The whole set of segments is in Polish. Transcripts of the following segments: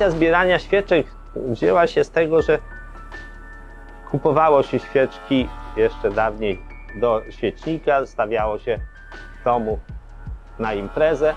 Pasja zbierania świeczek wzięła się z tego, że kupowało się świeczki jeszcze dawniej do świecznika, stawiało się w domu na imprezę,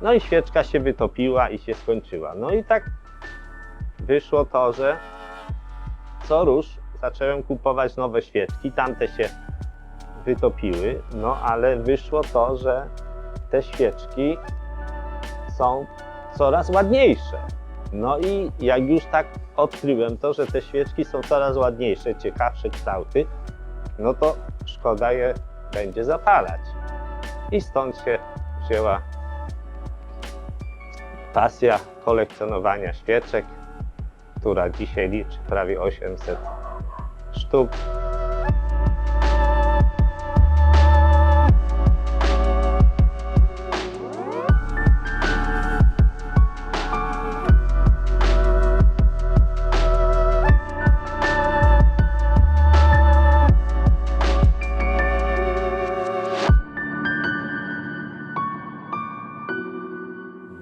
no i świeczka się wytopiła i się skończyła. No i tak wyszło to, że co rusz zacząłem kupować nowe świeczki, tamte się wytopiły, no ale wyszło to, że te świeczki są coraz ładniejsze. No i jak już tak odkryłem to, że te świeczki są coraz ładniejsze, ciekawsze kształty, no to szkoda je będzie zapalać. I stąd się wzięła pasja kolekcjonowania świeczek, która dzisiaj liczy prawie 800 sztuk.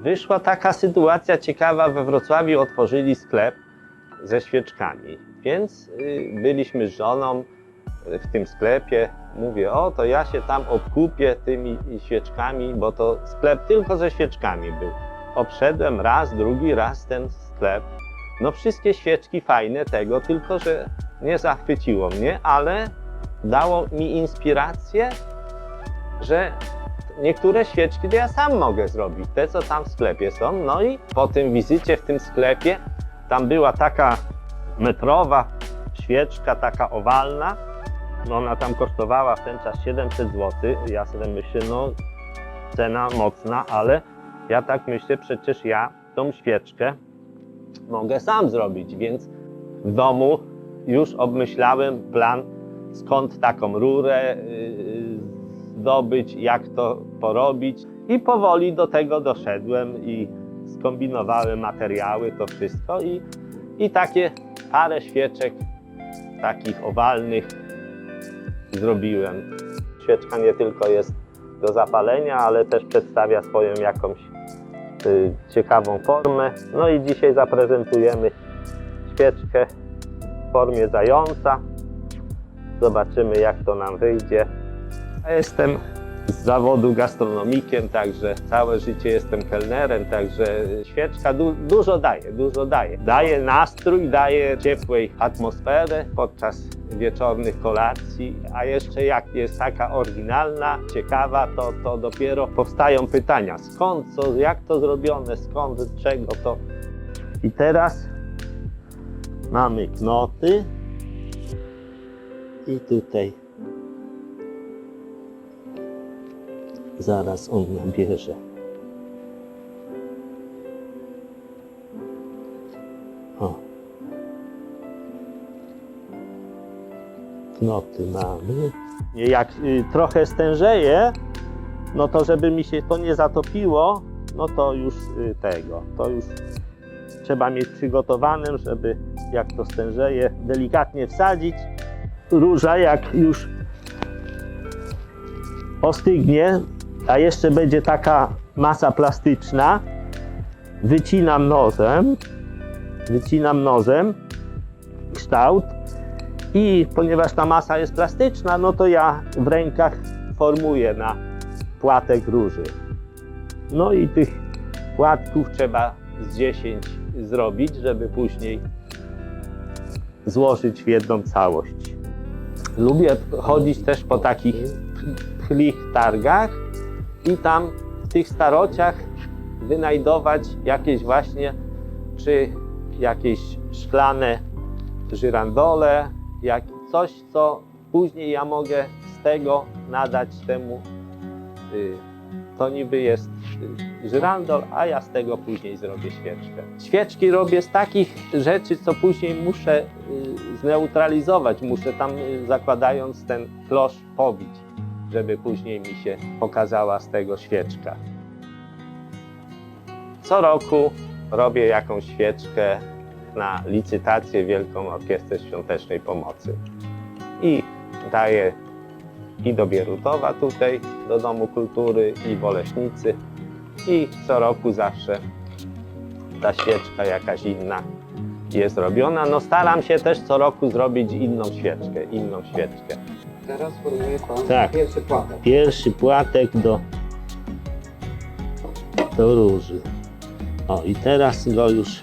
Wyszła taka sytuacja ciekawa, we Wrocławiu otworzyli sklep ze świeczkami, więc y, byliśmy z żoną y, w tym sklepie. Mówię, o to ja się tam obkupię tymi świeczkami, bo to sklep tylko ze świeczkami był. Obszedłem raz, drugi raz ten sklep. No wszystkie świeczki fajne tego, tylko że nie zachwyciło mnie, ale dało mi inspirację, że niektóre świeczki to ja sam mogę zrobić, te co tam w sklepie są. No i po tym wizycie w tym sklepie, tam była taka metrowa świeczka, taka owalna. No ona tam kosztowała w ten czas 700 zł. Ja sobie myślę, no cena mocna, ale ja tak myślę, przecież ja tą świeczkę mogę sam zrobić, więc w domu już obmyślałem plan, skąd taką rurę yy, zdobyć, jak to porobić. I powoli do tego doszedłem i skombinowałem materiały, to wszystko i, i takie parę świeczek takich owalnych zrobiłem. Świeczka nie tylko jest do zapalenia, ale też przedstawia swoją jakąś y, ciekawą formę. No i dzisiaj zaprezentujemy świeczkę w formie zająca. Zobaczymy jak to nam wyjdzie. Ja jestem z zawodu gastronomikiem, także całe życie jestem kelnerem, także świeczka du dużo daje, dużo daje. Daje nastrój, daje ciepłej atmosferę podczas wieczornych kolacji, a jeszcze jak jest taka oryginalna, ciekawa, to, to dopiero powstają pytania, skąd, co, jak to zrobione, skąd, czego to. I teraz mamy knoty i tutaj Zaraz on nabierze. O. Knoty mamy. Jak y, trochę stężeje, no to żeby mi się to nie zatopiło, no to już y, tego, to już trzeba mieć przygotowanym, żeby jak to stężeje, delikatnie wsadzić. Róża jak już ostygnie, a jeszcze będzie taka masa plastyczna, wycinam nożem, wycinam nożem kształt i ponieważ ta masa jest plastyczna, no to ja w rękach formuję na płatek róży. No i tych płatków trzeba z 10 zrobić, żeby później złożyć w jedną całość. Lubię chodzić też po takich pchlich targach i tam w tych starociach wynajdować jakieś właśnie, czy jakieś szklane żyrandole, jak coś, co później ja mogę z tego nadać temu. y, To niby jest y, żyrandol, a ja z tego później zrobię świeczkę. Świeczki robię z takich rzeczy, co później muszę y, zneutralizować. Muszę tam zakładając ten klosz pobić żeby później mi się pokazała z tego świeczka. Co roku robię jakąś świeczkę na licytację Wielką Orkiestrę Świątecznej Pomocy. I daję i do Bierutowa tutaj, do Domu Kultury, i w. I co roku zawsze ta świeczka jakaś inna jest robiona. No staram się też co roku zrobić inną świeczkę, inną świeczkę. Teraz formuje Pan Tak. pierwszy płatek. Pierwszy płatek do, do róży. O i teraz go już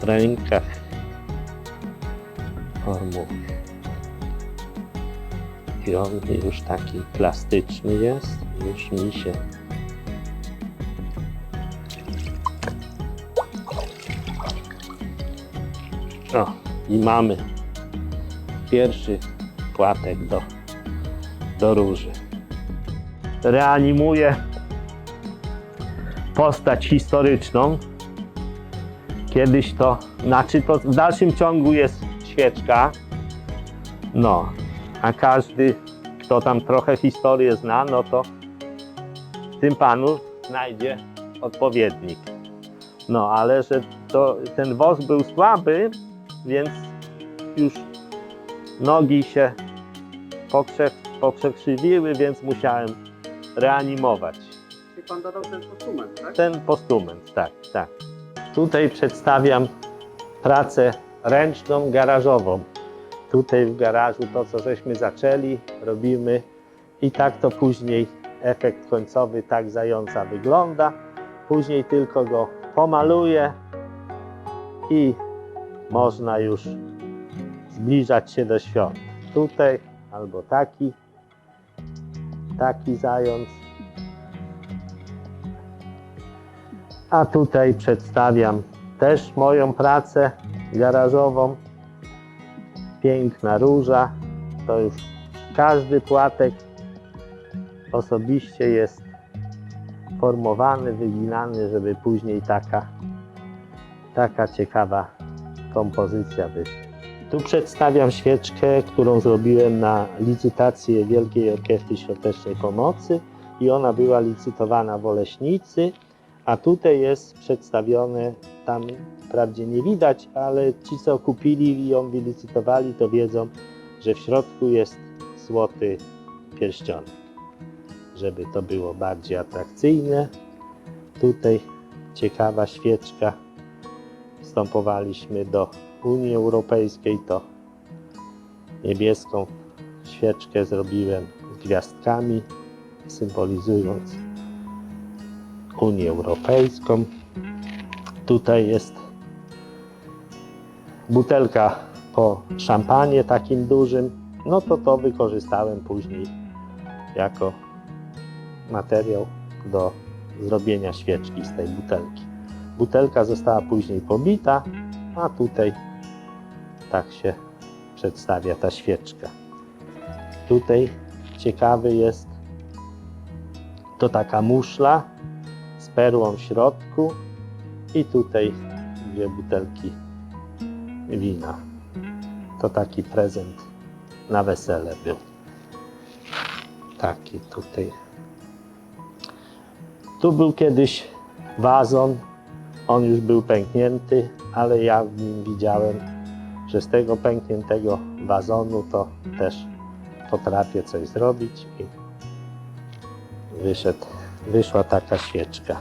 w rękach formuję. I on już taki plastyczny jest, już mi się O, i mamy pierwszy płatek do, do róży. Reanimuję postać historyczną. Kiedyś to, znaczy to w dalszym ciągu jest świeczka. No, a każdy, kto tam trochę historię zna, no to tym panu znajdzie odpowiednik. No, ale że to, ten woz był słaby, więc już nogi się pokrzew, pokrzekrzywiły, więc musiałem reanimować. Czyli Pan dodał ten instrument, tak? Ten postument, tak, tak. Tutaj przedstawiam pracę ręczną, garażową. Tutaj w garażu to, co żeśmy zaczęli, robimy i tak to później efekt końcowy tak zająca wygląda. Później tylko go pomaluję i można już zbliżać się do świąt. Tutaj albo taki, taki zając. A tutaj przedstawiam też moją pracę garażową. Piękna róża. To już każdy płatek osobiście jest formowany, wyginany, żeby później taka, taka ciekawa kompozycja wyszła. Tu przedstawiam świeczkę, którą zrobiłem na licytację Wielkiej Orkiestry Świątecznej Pomocy i ona była licytowana w Oleśnicy, a tutaj jest przedstawione, tam wprawdzie nie widać, ale ci co kupili i ją wylicytowali to wiedzą, że w środku jest złoty pierścionek, żeby to było bardziej atrakcyjne. Tutaj ciekawa świeczka, wstępowaliśmy do Unii Europejskiej, to niebieską świeczkę zrobiłem z gwiazdkami, symbolizując Unię Europejską. Tutaj jest butelka po szampanie takim dużym, no to to wykorzystałem później jako materiał do zrobienia świeczki z tej butelki. Butelka została później pobita, a tutaj tak się przedstawia ta świeczka. Tutaj ciekawy jest to taka muszla z perłą w środku i tutaj dwie butelki wina. To taki prezent na wesele był. Taki tutaj. Tu był kiedyś wazon. On już był pęknięty, ale ja w nim widziałem, że z tego pękniętego wazonu to też potrafię coś zrobić i wyszedł, wyszła taka świeczka.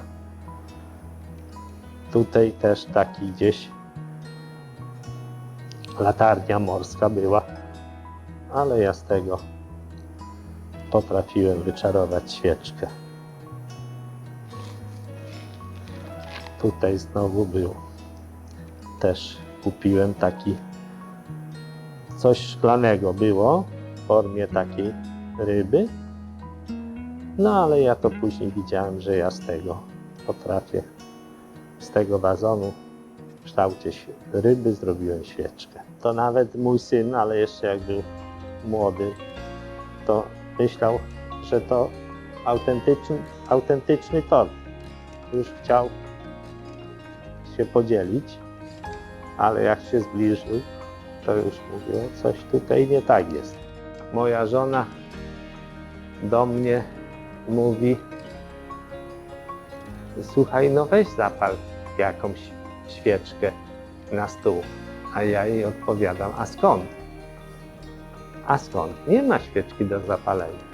Tutaj też taki gdzieś latarnia morska była, ale ja z tego potrafiłem wyczarować świeczkę. Tutaj znowu był. Też kupiłem taki coś szklanego było w formie takiej ryby. No ale ja to później widziałem, że ja z tego potrafię, z tego wazonu w kształcie ryby zrobiłem świeczkę. To nawet mój syn, ale jeszcze jak był młody, to myślał, że to autentyczny, autentyczny tort. Już chciał się podzielić, ale jak się zbliżył, to już mówił, coś tutaj nie tak jest. Moja żona do mnie mówi, słuchaj, no weź zapal jakąś świeczkę na stół. A ja jej odpowiadam, a skąd? A skąd? Nie ma świeczki do zapalenia.